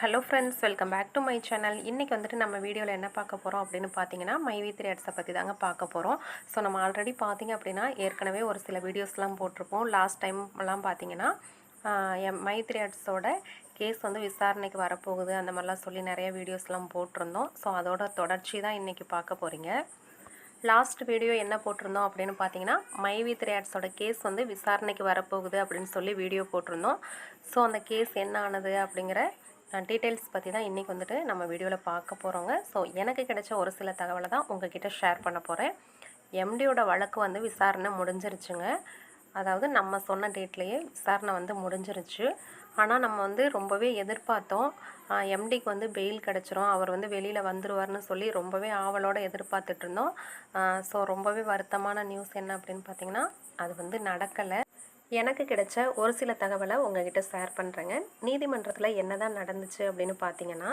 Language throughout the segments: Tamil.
Hello friends welcome back to my channel இன்றைக்கி வந்துட்டு நம்ம வீடியோவில் என்ன பார்க்க போகிறோம் அப்படின்னு பார்த்தீங்கன்னா மை வி த்ரீ அட்ஸை பற்றி தாங்க பார்க்க போகிறோம் ஸோ நம்ம ஆல்ரெடி பார்த்தீங்க அப்படின்னா ஏற்கனவே ஒரு சில வீடியோஸ்லாம் போட்டிருப்போம். லாஸ்ட் டைம்லாம் பார்த்தீங்கன்னா எம் மை த்ரீ அட்ஸோட கேஸ் வந்து விசாரணைக்கு வரப்போகுது. அந்த மாதிரிலாம் சொல்லி நிறைய வீடியோஸ்லாம் போட்டிருந்தோம். ஸோ அதோட தொடர்ச்சி தான் இன்றைக்கி பார்க்க போகிறீங்க லாஸ்ட் வீடியோ என்ன போட்டிருந்தோம் அப்படின்னு பார்த்தீங்கன்னா மைவி திரையாட்ஸோட கேஸ் வந்து விசாரணைக்கு வரப்போகுது அப்படின்னு சொல்லி வீடியோ போட்டிருந்தோம். ஸோ அந்த கேஸ் என்ன ஆனது அப்படிங்கிற டீட்டெயில்ஸ் பற்றி தான் இன்றைக்கி வந்துட்டு நம்ம வீடியோவில் பார்க்க போகிறோங்க ஸோ எனக்கு கிடைச்ச ஒரு சில தகவலை தான் உங்ககிட்ட ஷேர் பண்ண போகிறேன் எம்டியோட வழக்கு வந்து விசாரணை முடிஞ்சிருச்சுங்க. அதாவது நம்ம சொன்ன டேட்லேயே விசாரணை வந்து முடிஞ்சிருச்சு. ஆனால் நம்ம வந்து ரொம்பவே எதிர்பார்த்தோம். எம்டிக்கு வந்து பெயில் கிடச்சிரும். அவர் வந்து வெளியில் வந்துடுவார்னு சொல்லி ரொம்பவே ஆவலோடு எதிர்பார்த்துட்டு இருந்தோம். ஸோ ரொம்பவே வருத்தமான நியூஸ் என்ன அப்படின்னு பார்த்தீங்கன்னா அது வந்து நடக்கலை. எனக்கு கிடைச்ச ஒரு சில தகவலை உங்ககிட்ட ஷேர் பண்ணுறேங்க நீதிமன்றத்தில் என்ன தான் நடந்துச்சு அப்படின்னு பார்த்தீங்கன்னா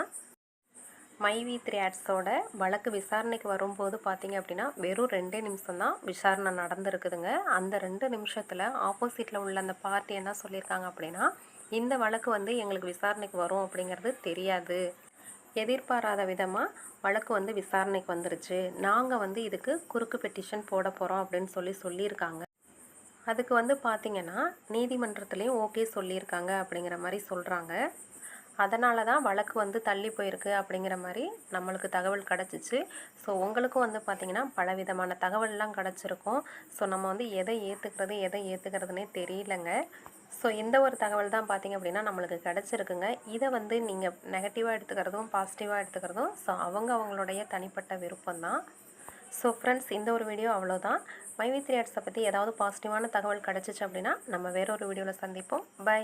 மைவி த்ரீ ஆட்ஸோட வழக்கு விசாரணைக்கு வரும்போது பார்த்தீங்க அப்படின்னா வெறும் ரெண்டே நிமிஷம் தான் விசாரணை நடந்திருக்குதுங்க. அந்த ரெண்டு நிமிஷத்தில் ஆப்போசிட்டில் உள்ள அந்த பார்ட்டி என்ன சொல்லியிருக்காங்க அப்படின்னா இந்த வழக்கு வந்து எங்களுக்கு விசாரணைக்கு வரும் அப்படிங்கிறது தெரியாது. எதிர்பாராத விதமாக வழக்கு வந்து விசாரணைக்கு வந்துருச்சு. நாங்கள் வந்து இதுக்கு குறுக்கு பெட்டிஷன் போட போகிறோம் அப்படின்னு சொல்லி சொல்லியிருக்காங்க. அதுக்கு வந்து பார்த்திங்கன்னா நீதிமன்றத்துலேயும் ஓகே சொல்லியிருக்காங்க அப்படிங்கிற மாதிரி சொல்கிறாங்க அதனால தான் வழக்கு வந்து தள்ளி போயிருக்கு அப்படிங்கிற மாதிரி நம்மளுக்கு தகவல் கிடச்சிச்சு. ஸோ உங்களுக்கும் வந்து பார்த்திங்கன்னா பலவிதமான தகவல்லாம் கிடச்சிருக்கும். ஸோ நம்ம வந்து எதை ஏற்றுக்கிறது எதை ஏற்றுக்கிறதுனே தெரியலங்க. ஸோ இந்த ஒரு தகவல் தான் பார்த்தீங்க அப்படின்னா நம்மளுக்கு கிடச்சிருக்குங்க. இதை வந்து நீங்கள் நெகட்டிவாக எடுத்துக்கிறதும் பாசிட்டிவாக எடுத்துக்கிறதும் ஸோ அவங்க அவங்களுடைய தனிப்பட்ட விருப்பம் தான். ஸோ ஃப்ரெண்ட்ஸ் இந்த ஒரு வீடியோ அவ்வளோதான் மைவி த்ரீ ஆர்ட்ஸை பற்றி ஏதாவது பாசிட்டிவான தகவல் கிடச்சிச்சு அப்படின்னா நம்ம வேறொரு வீடியோவில் சந்திப்போம். பை